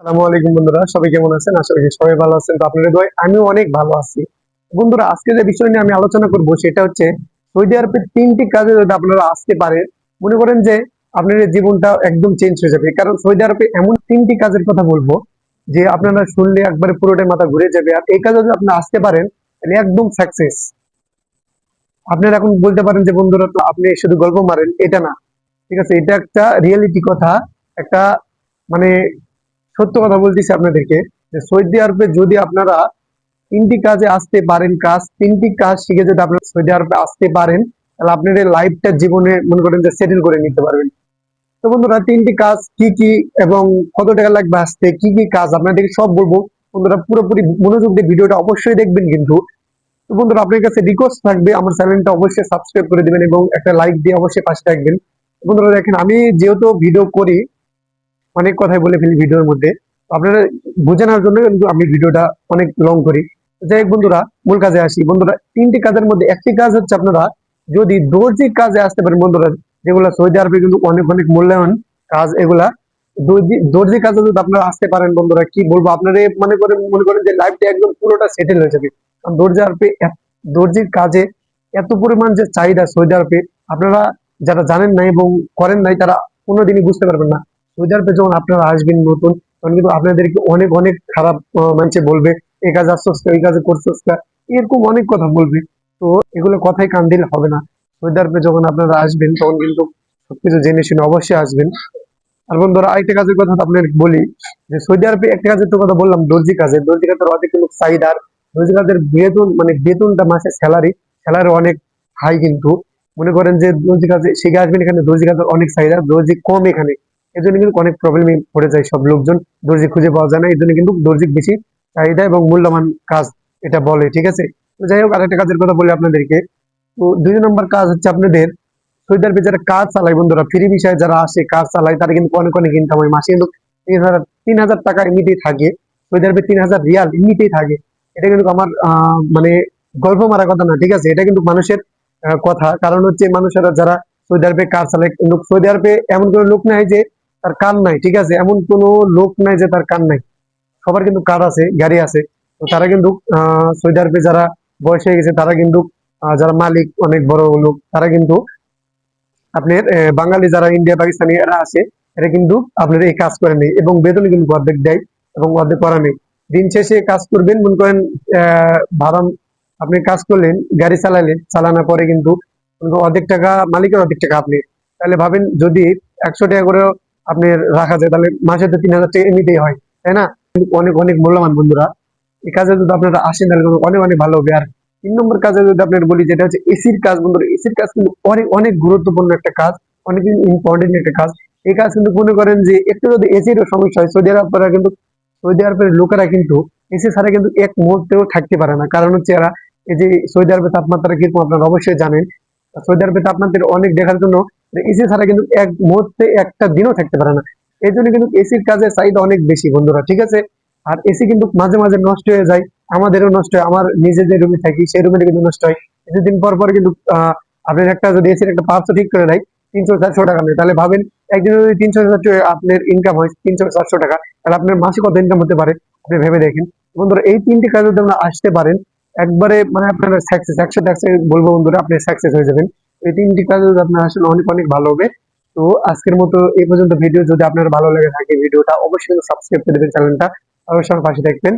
আসসালামু আলাইকুম বন্ধুরা, সবাই কেমন আছেন? আশা করি সবাই ভালো আছেন। তো আপনাদের দোয়ায় আমিও অনেক ভালো আছি। বন্ধুরা, আজকে যে বিষয় নিয়ে আমি আলোচনা করব সেটা হচ্ছে সৌদি আরবের তিনটি কাজে যদি আপনারা আসতে পারেন, মনে করেন যে আপনাদের জীবনটা একদম চেঞ্জ হয়ে যাবে। কারণ সৌদি আরবে এমন তিনটি কাজের কথা বলব যে আপনারা শুনলে একবারে পুরোটাই মাথা ঘুরে যাবে। আর এই কাজে যদি আপনি আসতে পারেন, তাহলে একদম সাকসেস আপনারা এখন বলতে পারেন যে, বন্ধুরা, তো আপনি শুধু গল্প মারেন, এটা না। ঠিক আছে, এটা একটা রিয়েলিটি কথা, একটা মানে সত্য কথা বলতেছি আপনাদেরকে সৌদি আরবে যদি আপনারা তিনটি কাজে আসতে পারেন, কাজ তিনটি কাজ শিখে যদি আপনারা সৌদি আরবে আসতে পারেন, তাহলে আপনাদের লাইফটা জীবনে মনে করেন যে সেটেল করে নিতে পারবেন। তো বন্ধুরা, তিনটি কাজ কি কি এবং কত টাকা লাগবে আসতে, কি কি কাজ আপনাদেরকে সব বলব। বন্ধুরা, পুরোপুরি মনোযোগ দিয়ে ভিডিওটা অবশ্যই দেখবেন কিন্তু। তো বন্ধুরা আপনার কাছে রিকোয়েস্ট থাকবে, আমার চ্যানেলটা অবশ্যই সাবস্ক্রাইব করে দিবেন এবং একটা লাইক দিয়ে অবশ্যই পাশে থাকবেন। বন্ধুরা, দেখেন আমি যেহেতু ভিডিও করি অনেক কথাই বলে ফেলি ভিডিওর মধ্যে। আপনারা বোঝানোর জন্য কিন্তু আমি ভিডিওটা অনেক লং করি। যাই বন্ধুরা, মূল কাজে আসি। বন্ধুরা, তিনটি কাজের মধ্যে একটি কাজ হচ্ছে আপনারা যদি দর্জি কাজে আসতে পারেন বন্ধুরা, যেগুলো সৌদি আরবে কিন্তু অনেক অনেক মূল্যায়ন কাজ এগুলা দর্জি কাজে যদি আপনারা আসতে পারেন বন্ধুরা, কি বলব? আপনারা মনে করেন মনে করেন যে লাইফটা একদম পুরোটা সেটেল হয়ে যাবে। কারণ দর্জি আরবে দর্জির কাজে এত পরিমাণ যে চাহিদা সৌদি আরবে, আপনারা যারা জানেন না এবং করেন নাই, তারা কোনোদিনই বুঝতে পারবেন না। সৌদি আরবে যখন আপনারা আসবেন নতুন তখন কিন্তু আপনাদেরকে অনেক অনেক খারাপ মানুষে বলবে এই কাজ আসছোস না, এই কাজে করছোস এরকম অনেক কথা বলবে। তো এগুলো কথাই কান দিলে হবে না। সৌদি আরবে যখন আপনারা আসবেন তখন কিন্তু সবকিছু জেনে শুনে অবশ্যই আসবেন। আর বন্ধুরা আরেকটা কাজের কথা আপনার বলি যে সৌদি আরবে একটা কাজের তো কথা বললাম দর্জি কাজে। দর্জি কাজের অনেক কিন্তু চাহিদা দর্জি কাজের বেতন মানে বেতনটা মাসে স্যালারি স্যালারি অনেক হাই কিন্তু। মনে করেন যে দর্জি কাজে শিখে আসবেন এখানে দর্জি কাজের অনেক চাহিদা দর্জি কম এখানে। এই জন্য কিন্তু অনেক প্রবলেমে পড়ে যায় সব লোকজন। দর্জি খুঁজে পাওয়া যায় না এই জন্য কিন্তু দর্জির বেশি চাহিদা এবং মূল্যবান কাজ এটা বলে, ঠিক আছে? যাই হোক, আরেকটা কাজের কথা বলি আপনাদেরকে। তো দুই নম্বর কাজ হচ্ছে আপনাদের সৌদি আরবে যারা কাজ চালায় বন্ধুরা? ফ্রি বিষয়ে যারা আসে কাজ চালায়, তারা কিন্তু অনেক অনেক ইনকাম হয় মাসে। কিন্তু তিন হাজার তিন হাজার টাকা এমনিতেই থাকে সৌদি আরবে তিন হাজার রিয়াল এমনিতেই থাকে। এটা কিন্তু আমার মানে গল্প মারা কথা না, ঠিক আছে? এটা কিন্তু মানুষের কথা। কারণ হচ্ছে মানুষেরা যারা সৌদি আরবে কাজ চালায়, কিন্তু সৌদি আরবে এমন কোনো লোক নাই যে তার কান নাই ঠিক আছে? এমন কোনো লোক নাই যে তার কান নাই। সবার কিন্তু কার আছে গাড়ি আছে। তো তারা কিন্তু আহ, যারা বয়স হয়ে গেছে তারা কিন্তু যারা মালিক অনেক বড় লোক তারা কিন্তু আপনার বাঙালি যারা ইন্ডিয়া পাকিস্তানি এরা আছে এরা কিন্তু আপনার এই কাজ করে নেই এবং বেতন কিন্তু অর্ধেক দেয় এবং অর্ধেক করা নেই। দিন শেষে কাজ করবেন মনে করেন ভাড়া আপনি কাজ করলেন গাড়ি চালালেন চালানোর পরে কিন্তু অর্ধেক টাকা মালিকের অর্ধেক টাকা আপনি। তাহলে ভাবেন যদি একশো টাকা করে আপনার রাখা যায়, তাহলে মাসে তো তিন হাজার টাকা এমনিতেই হয়, তাই না? অনেক অনেক মূল্যবান বন্ধুরা। এই কাজে যদি আপনারা আসেন, তাহলে অনেক অনেক ভালো হবে। আর তিন নম্বর কাজে যদি আপনার বলি, যেটা হচ্ছে এসির কাজ, বন্ধুরা, এসির কাজ কিন্তু অনেক অনেক গুরুত্বপূর্ণ একটা কাজ অনেক ইম্পর্টেন্ট একটা কাজ। এই কাজ কিন্তু মনে করেন যে, একটু যদি এসির সমস্যা হয়, সৌদি আরবরা কিন্তু, সৌদি আরবের লোকেরা কিন্তু এসি ছাড়া কিন্তু এক মুহূর্তেও থাকতে পারে না। কারণ হচ্ছে এরা, এই যে সৌদি আরবের তাপমাত্রা কীরকম আপনারা অবশ্যই জানেন, সৌদি আরবের তাপমাত্রা অনেক দেখার জন্য এসি ছাড়া কিন্তু এক মুহূর্তে একটা দিনও থাকতে পারে না। এই জন্য কিন্তু এসির কাজের চাহিদা অনেক বেশি বন্ধুরা, ঠিক আছে? আর এসি কিন্তু মাঝে মাঝে নষ্ট হয়ে যায়, আমাদেরও নষ্ট হয়, আমার নিজে যে রুমে থাকি সেই রুমে কিন্তু নষ্ট হয়। কিছুদিন পর পর কিন্তু আপনার একটা যদি এসির একটা পার্টস ঠিক করে দেয় তিনশো চারশো টাকা নেয়, তাহলে ভাবেন একদিন যদি তিনশো চারশো আপনার ইনকাম হয়, তিনশো চারশো টাকা, তাহলে আপনার মাসে কত ইনকাম হতে পারে? আপনি ভেবে দেখেন। বন্ধুরা, এই তিনটি কাজ যদি আপনারা আসতে পারেন, একবারে মানে আপনার সাকসেস একশো সাকসেস বলব বন্ধুরা, আপনি সাকসেস হয়ে যাবেন। এই তিনটি কাজ আপনার আসলে অনেক অনেক ভালো হবে। তো আজকের মতো এই পর্যন্ত ভিডিও যদি আপনার ভালো লেগে থাকে, ভিডিওটা অবশ্যই সাবস্ক্রাইব করে দেবেন চ্যানেলটা। অবশ্যই পাশে দেখবেন